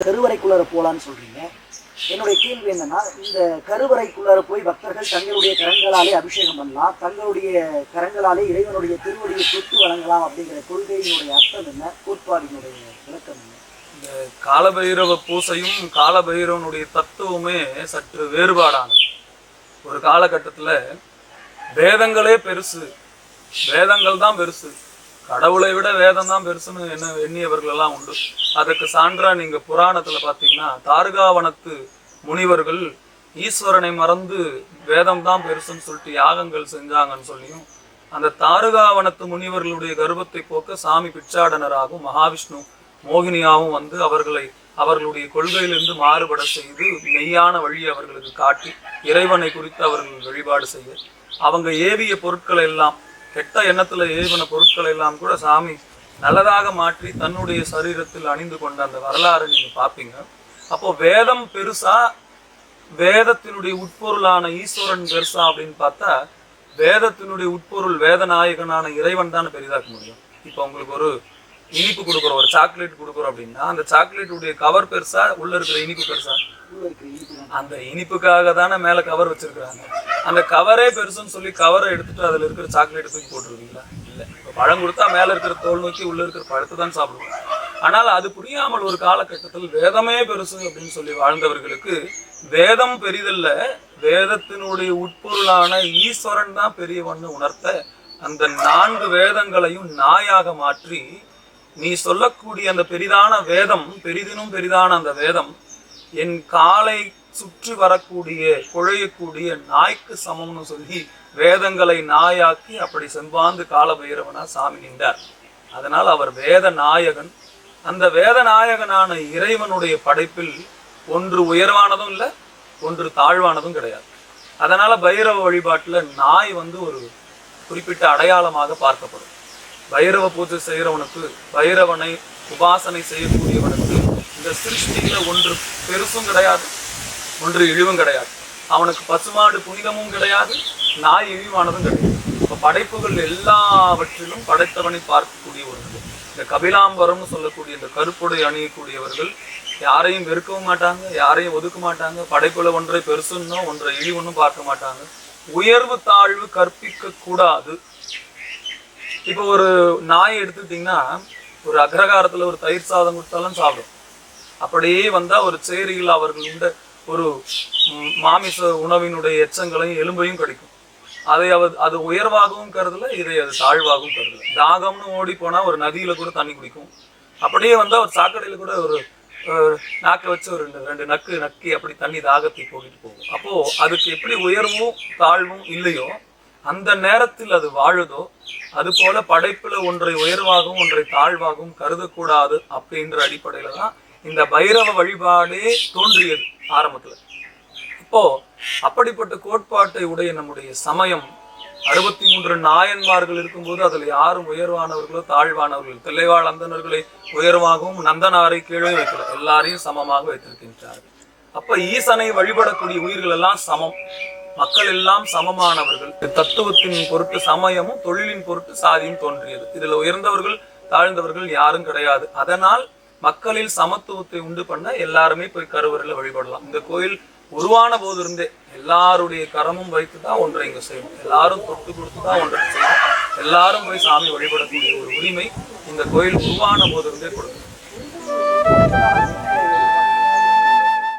கருவறைக்குள்ளார போகலான்னு சொல்றீங்க. என்னுடைய கேள்வி என்னன்னா இந்த கருவறைக்குள்ளார போய் பக்தர்கள் தங்களுடைய கரங்களாலே அபிஷேகம் பண்ணலாம் தங்களுடைய கரங்களாலே இறைவனுடைய திருவடியை தொட்டு வழங்கலாம் அப்படிங்கிற கொள்கையினுடைய அர்த்தம் என்ன? கோட்பாடினுடைய விளக்கம் என்ன? இந்த காலபைரவ பூசையும் காலபைரவனுடைய தத்துவமே சற்று வேறுபாடானது. ஒரு காலகட்டத்தில் வேதங்களே பெருசு. வேதங்கள் தான் பெருசு. கடவுளை விட வேதம் தான் பெருசுன்னு என்ன எண்ணியவர்கள் எல்லாம் உண்டு. அதுக்கு சான்றா நீங்க புராணத்துல பாத்தீங்கன்னா தாருகாவனத்து முனிவர்கள் ஈஸ்வரனை மறந்து வேதம் தான் பெருசுன்னு சொல்லிட்டு யாகங்கள் செஞ்சாங்கன்னு சொல்லியும் அந்த தாருகாவனத்து முனிவர்களுடைய கர்ப்பத்தை போக்க சாமி பிச்சாடனராகவும் மகாவிஷ்ணு மோகினியாகவும் வந்து அவர்களை அவர்களுடைய கொள்கையிலிருந்து மாறுபட செய்து மெய்யான வழி அவர்களுக்கு காட்டி இறைவனை குறித்து அவர்கள் வழிபாடு செய்ய அவங்க ஏவிய பொருட்களை எல்லாம் கெட்ட எண்ணத்துல ஏவின பொருட்களை எல்லாம் கூட சாமி நல்லதாக மாற்றி தன்னுடைய சரீரத்தில் அணிந்து கொண்ட அந்த வரலாறை நீங்க பார்ப்பீங்க அப்போ வேதம் பெருசா வேதத்தினுடைய உட்பொருளான ஈஸ்வரன் பெருசா அப்படின்னு பார்த்தா வேதத்தினுடைய உட்பொருள் வேதநாயகனான இறைவன் தானே பெரிதாக்க முடியும். இப்போ உங்களுக்கு ஒரு இனிப்பு கொடுக்குறோம் ஒரு சாக்லேட் கொடுக்குறோம் அப்படின்னா அந்த சாக்லேட்டுடைய கவர் பெருசா உள்ள இருக்கிற இனிப்பு பெருசா? அந்த இனிப்புக்காக தானே மேல கவர் வச்சிருக்கிறாங்க. அந்த கவரே பெருசுன்னு சொல்லி கவரை எடுத்துட்டு அதில் இருக்கிற சாக்லேட் தூக்கி போட்டுருவீங்களா? இல்லை. இப்போ பழம் கொடுத்தா மேலே இருக்கிற தோல் நோக்கி உள்ள இருக்கிற பழத்தை தான் சாப்பிடுவோம். ஆனால் அது புரியாமல் ஒரு காலகட்டத்தில் வேதமே பெருசு அப்படின்னு சொல்லி வாழ்ந்தவர்களுக்கு வேதம் பெரிதல்ல வேதத்தினுடைய உட்பொருளான ஈஸ்வரன் தான் பெரியவன்னு உணர்த்த அந்த நான்கு வேதங்களையும் நாயாக மாற்றி நீ சொல்லக்கூடிய அந்த பெரிதான வேதம் பெரிதினும் பெரிதான அந்த வேதம் என் காலை சுற்றி வரக்கூடிய குழையக்கூடிய நாய்க்கு சமம்னு சொல்லி வேதங்களை நாயாக்கி அப்படி செம்பாந்து கால பைரவனா சாமி நின்றார். அதனால் அவர் வேத நாயகன். அந்த வேத நாயகனான இறைவனுடைய படைப்பில் ஒன்று உயர்வானதும் இல்லை ஒன்று தாழ்வானதும் கிடையாது. அதனால பைரவ வழிபாட்டில் நாய் வந்து ஒரு குறிப்பிட்ட அடையாளமாக பார்க்கப்படும். பைரவ பூஜை செய்கிறவனுக்கு பைரவனை உபாசனை செய்யக்கூடியவனுக்கு இந்த சிருஷ்டியில ஒன்று பெருசும் கிடையாது ஒன்று இழிவும் கிடையாது. அவனுக்கு பசுமாடு புனிதமும் கிடையாது நாய் இழிவானதும் கிடையாது. இப்ப படைப்புகள் எல்லாவற்றிலும் படைத்தவனை பார்க்கக்கூடிய ஒரு நிலை. இந்த கபிலாம்பரம்னு சொல்லக்கூடிய இந்த கருப்புடை அணியக்கூடியவர்கள் யாரையும் வெறுக்கவும் மாட்டாங்க யாரையும் ஒதுக்க மாட்டாங்க. படைப்புல ஒன்றை பெருசுன்னோ ஒன்றை இழிவுன்னு பார்க்க மாட்டாங்க. உயர்வு தாழ்வு கற்பிக்க கூடாது. இப்போ ஒரு நாய் எடுத்துக்கிட்டிங்கன்னா ஒரு அக்ரகாரத்துல ஒரு தயிர் சாதம் கொடுத்தாலும் சாப்பிடும். அப்படியே வந்தால் ஒரு சேரியில் அவர்கள் உண்ட ஒரு மாமிச உணவினுடைய எச்சங்களையும் எலும்பையும் கிடைக்கும். அதை அவர் அது உயர்வாகவும் கருதல இதை அது தாழ்வாகவும் கருதல. தாகம்னு ஓடி போனால் ஒரு நதியில் கூட தண்ணி குடிக்கும். அப்படியே வந்தால் ஒரு சாக்கடையில் கூட ஒரு நாக்கை வச்சு ஒரு ரெண்டு ரெண்டு நக்கு நக்கி அப்படி தண்ணி தாகத்தை போட்டுட்டு போகும். அப்போது அதுக்கு எப்படி உயர்வும் தாழ்வும் இல்லையோ அந்த நேரத்தில் அது வாழுதோ அது போல படைப்பில் ஒன்றை உயர்வாகவும் ஒன்றை தாழ்வாகவும் கருதக்கூடாது அப்படின்ற அடிப்படையில் தான் இந்த பைரவ வழிபாடே தோன்றியது ஆரம்பத்துல. இப்போ அப்படிப்பட்ட கோட்பாட்டை உடைய நம்முடைய சமயம் அறுபத்தி மூன்று நாயன்மார்கள் இருக்கும்போது அதில் யாரும் உயர்வானவர்களோ தாழ்வானவர்கள் தில்லைவாழ் அந்தனர்களை உயர்வாகவும் நந்தனாரை கீழே வைக்கல. எல்லாரையும் சமமாக வைத்திருக்கின்றார்கள். அப்ப ஈசனை வழிபடக்கூடிய உயிர்கள் எல்லாம் சமம். மக்கள் எல்லாம் சமமானவர்கள். தத்துவத்தின் பொருட்டு சமயமும் தொழிலின் பொருட்டு சாதியும் தோன்றியது. இதுல உயர்ந்தவர்கள் தாழ்ந்தவர்கள் யாரும் கிடையாது. அதனால் மக்களில் சமத்துவத்தை உண்டு பண்ண எல்லாருமே போய் கருவறையில் வழிபடலாம். இந்த கோயில் உருவான போது இருந்தே எல்லாருடைய கரமும் வைத்து தான் ஒன்றை இங்கே செய்யணும். எல்லாரும் தொட்டு கொடுத்து தான் ஒன்றை செய்யணும். எல்லாரும் போய் சாமி வழிபடக்கூடிய ஒரு உரிமை இந்த கோயில் உருவான போது இருந்தே கொடுக்கும்.